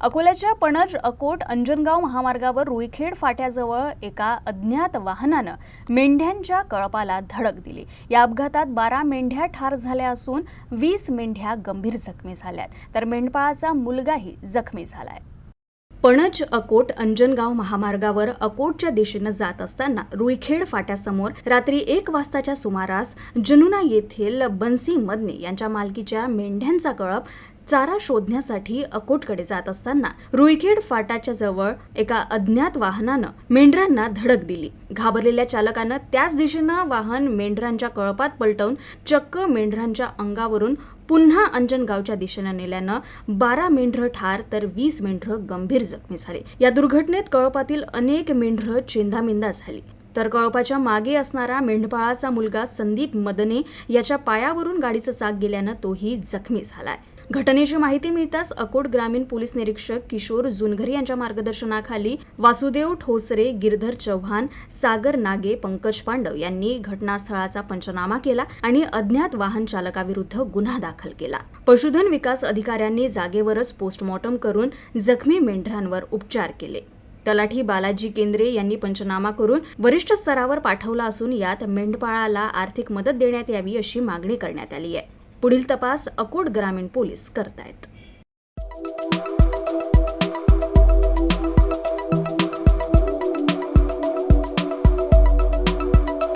अकोल्याच्या पणज अकोट अंजनगाव महामार्गावर रुईखेड फाट्याजवळ एका अज्ञात वाहनानं मेंढ्यांच्या कळपाला धडक दिली. या अपघातात बारा मेंढ्या ठार झाल्या असून वीस मेंढ्या गंभीर जखमी झाल्यात. तर मेंढपाळाचा मुलगाही जखमी झालाय. पणज अकोट अंजनगाव महामार्गावर अकोटच्या दिशेनं जात असताना रुईखेड फाट्यासमोर रात्री एक वाजताच्या सुमारास जनुना येथील बन्सी मदने यांच्या मालकीच्या मेंढ्यांचा कळप चारा शोधण्यासाठी अकोटकडे जात असताना रुईखेड फाटाच्या जवळ एका अज्ञात वाहनानं मेंढरांना धडक दिली. घाबरलेल्या चालकानं त्याच दिशेनं वाहन मेंढरांच्या कळपात पलटवून चक्क मेंढरांच्या अंगावरून पुन्हा अंजनगावच्या दिशेनं नेल्यानं बारा मेंढरं ठार तर वीस मेंढरं गंभीर जखमी झाले. या दुर्घटनेत कळपातील अनेक मेंढरं चेंदामेंदा झाली. तर कळपाच्या मागे असणारा मेंढपाळाचा मुलगा संदीप मदने याच्या पायावरून गाडीचं चाक गेल्यानं तोही जखमी झालाय. घटनेची माहिती मिळताच अकोट ग्रामीण पोलीस निरीक्षक किशोर जुनघरी यांच्या मार्गदर्शनाखाली वासुदेव ठोसरे गिरधर चव्हाण सागर नागे पंकज पांडव यांनी घटनास्थळाचा पंचनामा केला आणि अज्ञात वाहन चालकाविरुद्ध गुन्हा दाखल केला. पशुधन विकास अधिकाऱ्यांनी जागेवरच पोस्टमॉर्टम करून जखमी मेंढरांवर उपचार केले. तलाठी बालाजी केंद्रे यांनी पंचनामा करून वरिष्ठ स्तरावर पाठवला असून यात मेंढपाळाला आर्थिक मदत देण्यात यावी अशी मागणी करण्यात आली आहे. पुढील तपास अकोट ग्रामीण पोलीस करतायत.